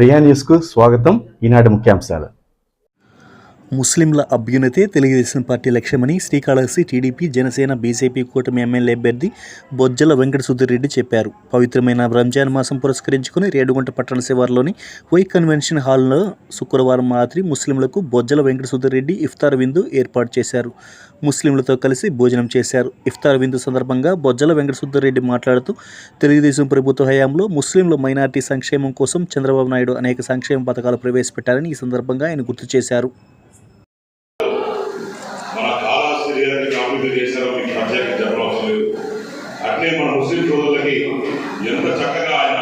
ప్రియా న్యూస్కు స్వాగతం. ఈనాటి ముఖ్యాంశాలు. ముస్లింల అభ్యున్నతే తెలుగుదేశం పార్టీ లక్ష్యమని శ్రీకాళహస్తి టీడీపీ జనసేన బీజేపీ కూటమి ఎమ్మెల్యే అభ్యర్థి బొజ్జల వెంకట సుధీరెడ్డి చెప్పారు. పవిత్రమైన రంజాన్ మాసం పురస్కరించుకుని రేడుగుంట పట్టణ శివార్లోని వై కన్వెన్షన్ హాల్లో శుక్రవారం రాత్రి ముస్లింలకు బొజ్జల వెంకట సుధీరెడ్డి ఇఫ్తార్ విందు ఏర్పాటు చేశారు. ముస్లింలతో కలిసి భోజనం చేశారు. ఇఫ్తార్ విందు సందర్భంగా బొజ్జల వెంకట సుధీరెడ్డి మాట్లాడుతూ తెలుగుదేశం ప్రభుత్వ హయాంలో ముస్లింల మైనార్టీ సంక్షేమం కోసం చంద్రబాబు నాయుడు అనేక సంక్షేమ పథకాలు ప్రవేశపెట్టారని ఈ సందర్భంగా ఆయన గుర్తు చేశారు. కాళహస్తి గారికి అభివృద్ధి చేశారో మీకు ప్రత్యేక చెప్పవలసిన లేదు. అట్లే మన ముస్లిం సోదరులకి ఎంత చక్కగా ఆయన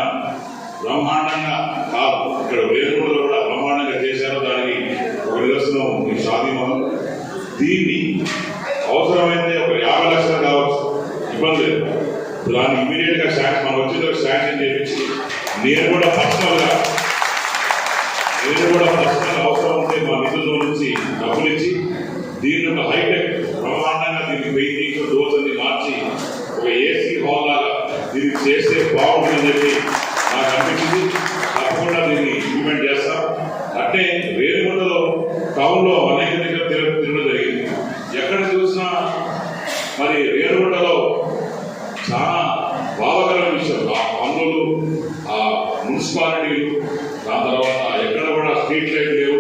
బ్రహ్మాండంగా కాదు ఇక్కడ వేరుగూడలో కూడా బ్రహ్మాండంగా చేశారో దానికి ఒక నిదర్శనం మీకు షాదీ దీన్ని అవసరమైతే ఒక యాభై లక్షలు కావచ్చు ఇబ్బంది లేదు. దాన్ని ఇమీడియట్గా శాంక్షన్ మనం వచ్చిన శాంక్షన్ చేయించి నేను కూడా పర్సనల్గా నేను కూడా పర్సనల్ అవసరం ఉంటే మా నిధుల్లో నుంచి డబ్బులు ఇచ్చి దీన్ని ఒక హైటెక్ చేస్తే బాగుంటుందని చెప్పి నాకు అనిపించింది తప్పకుండా దీన్ని ఇంప్లిమెంట్ చేస్తాం. అంటే రేణిగుంటలో టౌన్లో అనేక దగ్గర తిరగడం జరిగింది. ఎక్కడ చూసినా మరి రేణిగుంటలో చాలా బాధకరమైన విషయం. ఆ పన్నులు ఆ మున్సిపాలిటీలు దాని తర్వాత ఎక్కడ కూడా స్ట్రీట్ లైట్ లేవు.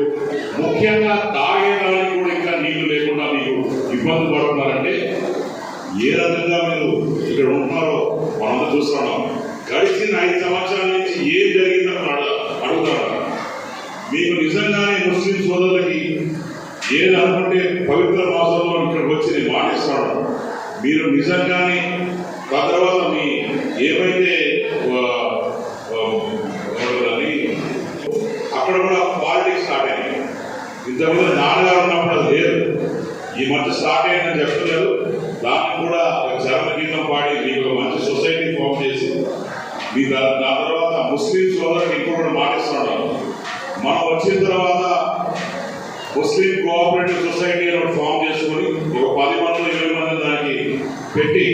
ముఖ్యంగా తాగేదానికి కూడా ఇంకా నీళ్ళు లేకుండా మీకు ఇబ్బంది పడుతున్నారంటే ఏ రకంగా మీరు ఇక్కడ ఉంటున్నారో చూస్తున్నాం గడిచిన ఐదు సంవత్సరాల నుంచి ఏం జరిగిందో అడుగుతాడు మీకు నిజంగానే ముస్లిం సోదరులకి ఏది అనుకుంటే పవిత్ర మాసంలో ఇక్కడికి వచ్చి నేను మాటిస్తాను మీరు నిజంగానే తర్వాత మీ ఏమైతే అక్కడ కూడా పాలిటిక్స్ స్టార్ట్ అయ్యింది ఇంతకుముందు నాన్నగారు ఉన్నప్పుడు లేదు. ఈ మధ్య స్టార్ట్ అయిందని చెప్తలేదు. దాన్ని కూడా ఒక చరణ గీతం పాడి మీకు ఒక మంచి సొసైటీ ఫామ్ చేసి మీ దా- తర్వాత ముస్లిం సోదరులకు ఇంకొకటి కూడా మాటిస్తున్నాడు. మనం వచ్చిన తర్వాత ముస్లిం కోఆపరేటివ్ సొసైటీ అని ఫామ్ చేసుకొని ఒక పది మంది ఇరవై మంది దానికి పెట్టి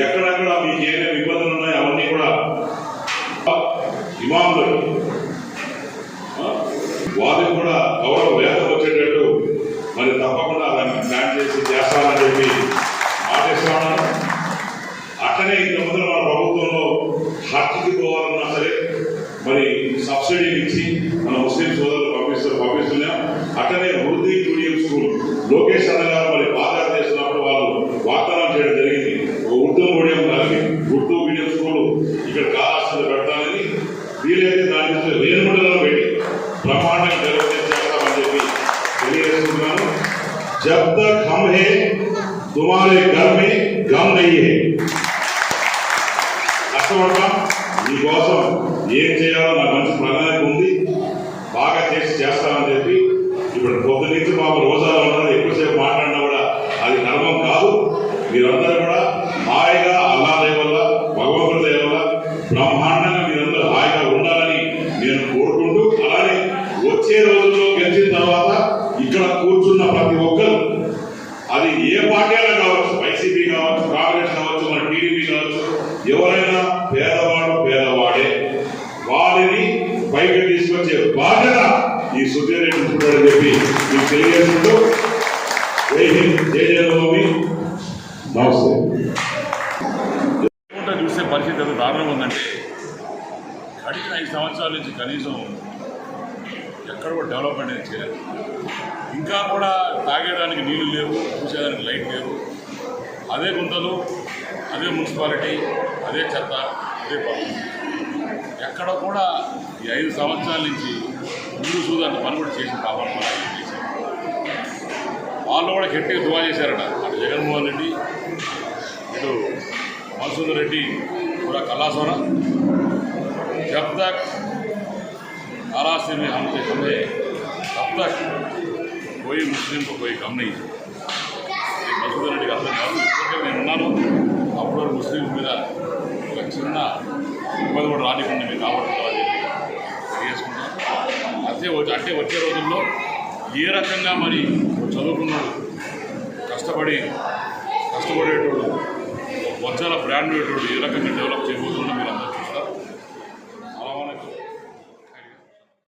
ఎక్కడెక్కడ మీకు ఏమేమి ఇబ్బందులు ఉన్నాయో అవన్నీ కూడా ఇమాములు. వాళ్ళకి వారికి కూడా గౌరవ మరి సబ్సిడీ ఇచ్చి మన ముస్లిం సోదరులు పంపిస్తూ పంపిస్తున్నాం. అట్లనే ఉర్దూ మీడియం స్కూల్ లోకేష్ అన్న గారు మరి బాధ్యత చేస్తున్నప్పుడు వాళ్ళు వాగ్దానం చేయడం జరిగింది. ఉర్దూ మీడియం కలిగి ఉర్దూ మీడియం స్కూల్ ఇక్కడ కావాల్సింది పెడతానని వీలైతే దాని నుంచి వేరుముడలో పెట్టి బ్రహ్మాండంగా డెవలప్ చెప్పి తెలియజేస్తున్నాను. జబ్ తక్ హమ్ హే తుమారే ఘర్ మే గమ్ నహీ హే. కష్టపడతాం మీకోసం ఏం చేయాలో నాకు పైకి తీసుకొచ్చే బాధ్యత ఈ సుధీర్ రెడ్డి చెప్పి మీకు తెలియజేస్తుంటూ జై హింద్ జై నమస్తే. చూస్తే పరిస్థితి ఎంత దారుణంగా ఉందంటే గడిచిన ఐదు సంవత్సరాల నుంచి కనీసం ఎక్కడ కూడా డెవలప్మెంట్ అనేది చేయలేదు. ఇంకా కూడా తాగేదానికి నీళ్ళు లేవు చూసేదానికి లైట్ లేవు. అదే గుంతలు అదే మున్సిపాలిటీ అదే చెత్త అదే పనులు. ఎక్కడ కూడా ఈ ఐదు సంవత్సరాల నుంచి ముందు సూదాన్ని పని కూడా చేసిన కావాలి వాళ్ళు కూడా గట్టిగా దువా చేశారట. అటు జగన్మోహన్ రెడ్డి ఇటు మధుసూదన్ రెడ్డి కూడా కళాశ్వర జబ్ తక్ కాలాసిని హమ్ చేసే జబ్ తక్ పోయి ముస్లింకు పోయి గమనించి. మధుసూదన్ రెడ్డి అర్థం కాదు. ఇప్పటికే నేను ఉన్నాను. అప్పుడు ముస్లింస్ మీద ఒక చిన్న ఇబ్బంది కూడా రానికుండా మేము కాపాడుతున్నామని చెప్పి అదే అంటే వచ్చే రోజుల్లో ఏ రకంగా మరి చదువుకున్నాడు కష్టపడి కష్టపడేటోడు వచ్చాల బ్రాండ్ ఉండేటోడు ఏ రకంగా డెవలప్ చేయబోతున్నాడు